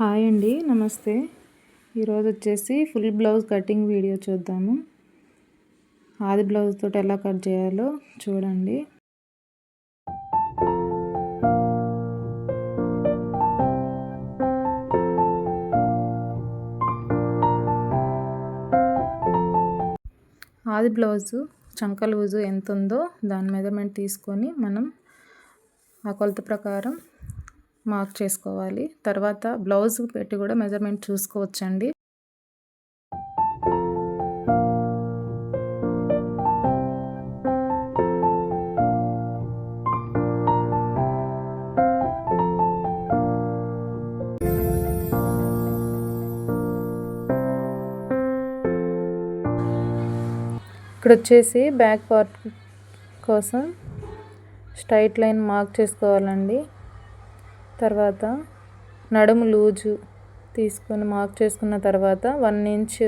Hi అండి నమస్తే. ఈరోజు వచ్చేసి ఫుల్ బ్లౌజ్ కటింగ్ వీడియో చూద్దాము. ఆది బ్లౌజ్ తోటి ఎలా కట్ చేయాలో చూడండి. ఆది బ్లౌజు చంక లూజు ఎంత ఉందో దాని మెజర్మెంట్ తీసుకొని మనం ఆ కొలత ప్రకారం మార్క్ చేసుకోవాలి. తర్వాత బ్లౌజ్ పెట్టి కూడా మెజర్మెంట్ చూసుకోవచ్చండి. ఇక్కడ వచ్చేసి బ్యాక్ పార్ట్ కోసం స్ట్రైట్ లైన్ మార్క్ చేసుకోవాలండి. తర్వాత నడుము లూజు తీసుకొని మార్క్ చేసుకున్న తర్వాత వన్ ఇంచ్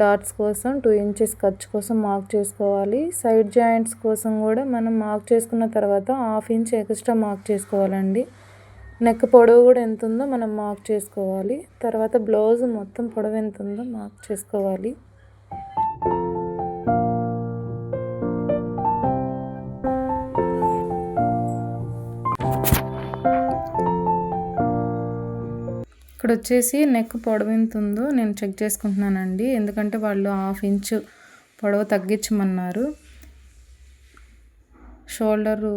డాట్స్ కోసం టూ ఇంచెస్ ఖర్చు కోసం మార్క్ చేసుకోవాలి. సైడ్ జాయింట్స్ కోసం కూడా మనం మార్క్ చేసుకున్న తర్వాత హాఫ్ ఇంచ్ ఎక్స్ట్రా మార్క్ చేసుకోవాలండి. నెక్ పొడవు కూడా ఎంత ఉందో మనం మార్క్ చేసుకోవాలి. తర్వాత బ్లౌజ్ మొత్తం పొడవు ఎంత ఉందో మార్క్ చేసుకోవాలి. ఇక్కడ వచ్చేసి నెక్ పొడవు ఎంత ఉందో నేను చెక్ చేసుకుంటున్నానండి. ఎందుకంటే వాళ్ళు హాఫ్ ఇంచు పొడవు తగ్గించమన్నారు. షోల్డరు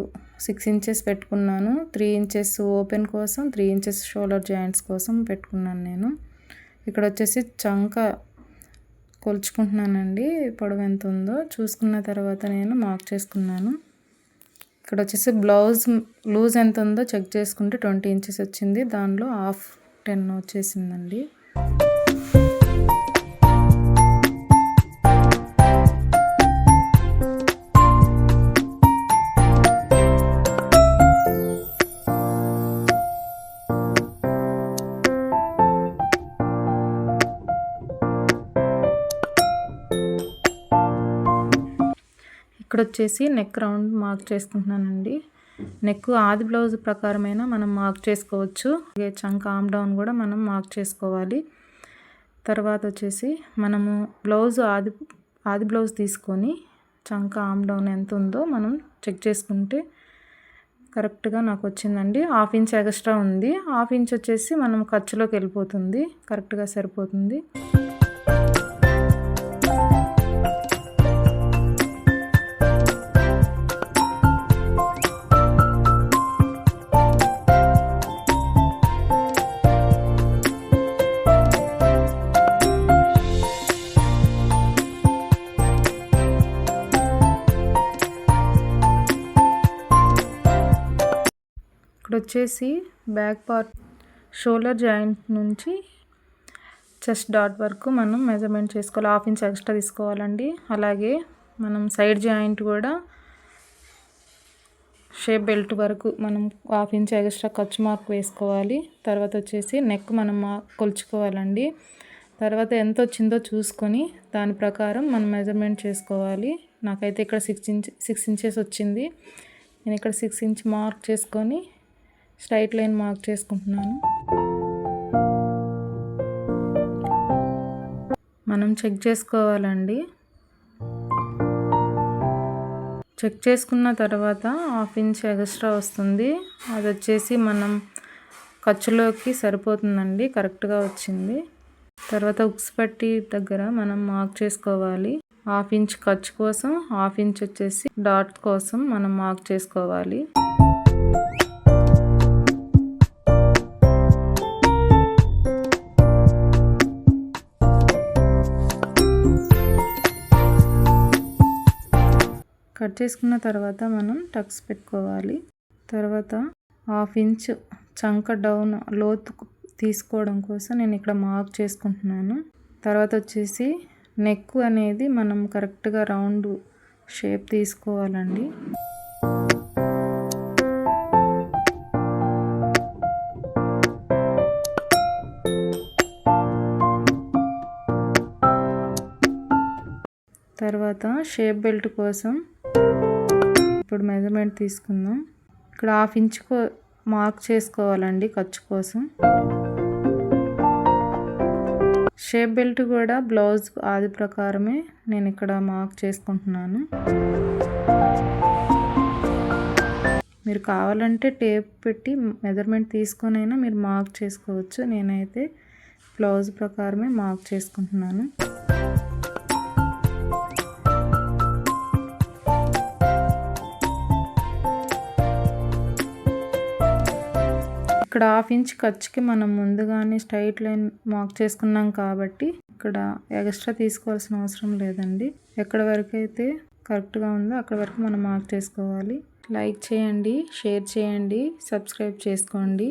సిక్స్ ఇంచెస్ పెట్టుకున్నాను. త్రీ ఇంచెస్ ఓపెన్ కోసం త్రీ ఇంచెస్ షోల్డర్ జాయింట్స్ కోసం పెట్టుకున్నాను నేను. ఇక్కడ వచ్చేసి చంక కొలుచుకుంటున్నానండి. పొడవు ఎంత ఉందో చూసుకున్న తర్వాత నేను మార్క్ చేసుకున్నాను. ఇక్కడ వచ్చేసి బ్లౌజ్ లూజ్ ఎంత ఉందో చెక్ చేసుకుంటే ట్వంటీ ఇంచెస్ వచ్చింది. దానిలో హాఫ్ టెన్ వచ్చేసిందండి. ఇక్కడ వచ్చేసి నెక్ రౌండ్ మార్క్ చేసుకుంటున్నానండి. నెక్ ఆది బ్లౌజ్ ప్రకారమైన మనం మార్క్ చేసుకోవచ్చు. అలాగే చంక్ ఆమ్ డౌన్ కూడా మనం మార్క్ చేసుకోవాలి. తర్వాత వచ్చేసి మనము బ్లౌజ్ ఆది ఆది బ్లౌజ్ తీసుకొని చంక ఆమ్ డౌన్ ఎంత ఉందో మనం చెక్ చేసుకుంటే కరెక్ట్గా నాకు వచ్చిందండి. హాఫ్ ఇంచ్ ఎక్స్ట్రా ఉంది. హాఫ్ ఇంచ్ వచ్చేసి మనం ఖర్చులోకి వెళ్ళిపోతుంది. కరెక్ట్గా సరిపోతుంది. ఇప్పుడు వచ్చేసి బ్యాక్ పార్ట్ షోల్డర్ జాయింట్ నుంచి చెస్ట్ డాట్ వరకు మనం మెజర్మెంట్ చేసుకోవాలి. హాఫ్ ఇంచ్ ఎక్స్ట్రా తీసుకోవాలండి. అలాగే మనం సైడ్ జాయింట్ కూడా షేప్ బెల్ట్ వరకు మనం హాఫ్ ఇంచ్ ఎక్స్ట్రా ఖర్చు మార్క్ వేసుకోవాలి. తర్వాత వచ్చేసి నెక్ మనం కొలుచుకోవాలండి. తర్వాత ఎంత వచ్చిందో చూసుకొని దాని ప్రకారం మనం మెజర్మెంట్ చేసుకోవాలి. నాకైతే ఇక్కడ సిక్స్ ఇంచ్ సిక్స్ ఇంచెస్ వచ్చింది. నేను ఇక్కడ సిక్స్ ఇంచ్ మార్క్ చేసుకొని స్ట్రైట్ లైన్ మార్క్ చేసుకుంటున్నాను. మనం చెక్ చేసుకోవాలండి. చెక్ చేసుకున్న తర్వాత హాఫ్ ఇంచ్ ఎక్స్ట్రా వస్తుంది. అది వచ్చేసి మనం ఖర్చులోకి సరిపోతుందండి. కరెక్ట్గా వచ్చింది. తర్వాత ఉక్స్ పట్టి దగ్గర మనం మార్క్ చేసుకోవాలి. హాఫ్ ఇంచ్ ఖర్చు కోసం హాఫ్ ఇంచ్ వచ్చేసి డాట్ కోసం మనం మార్క్ చేసుకోవాలి. కట్ చేసుకున్న తర్వాత మనం టక్స్ పెట్టుకోవాలి. తర్వాత హాఫ్ ఇంచ్ చంక డౌన్ లోతు తీసుకోవడం కోసం నేను ఇక్కడ మార్క్ చేసుకుంటున్నాను. తర్వాత వచ్చేసి నెక్ అనేది మనం కరెక్ట్గా రౌండ్ షేప్ తీసుకోవాలండి. తర్వాత షేప్ బెల్ట్ కోసం ఇప్పుడు మెజర్మెంట్ తీసుకుందాం. ఇక్కడ హాఫ్ ఇంచ్ మార్క్ చేసుకోవాలండి ఖర్చు కోసం. షేప్ బెల్ట్ కూడా బ్లౌజ్ ఆది ప్రకారమే నేను ఇక్కడ మార్క్ చేసుకుంటున్నాను. మీరు కావాలంటే టేప్ పెట్టి మెజర్మెంట్ తీసుకొనైనా మీరు మార్క్ చేసుకోవచ్చు. నేనైతే బ్లౌజ్ ప్రకారమే మార్క్ చేసుకుంటున్నాను. ఇక్కడ హాఫ్ ఇంచ్ ఖర్చుకి మనం ముందుగానే స్ట్రైట్ లైన్ మార్క్ చేసుకున్నాం కాబట్టి ఇక్కడ ఎక్స్ట్రా తీసుకోవాల్సిన అవసరం లేదండి. ఎక్కడ వరకు అయితే కరెక్ట్గా ఉందో అక్కడ వరకు మనం మార్క్ చేసుకోవాలి. లైక్ చేయండి షేర్ చేయండి సబ్స్క్రైబ్ చేసుకోండి.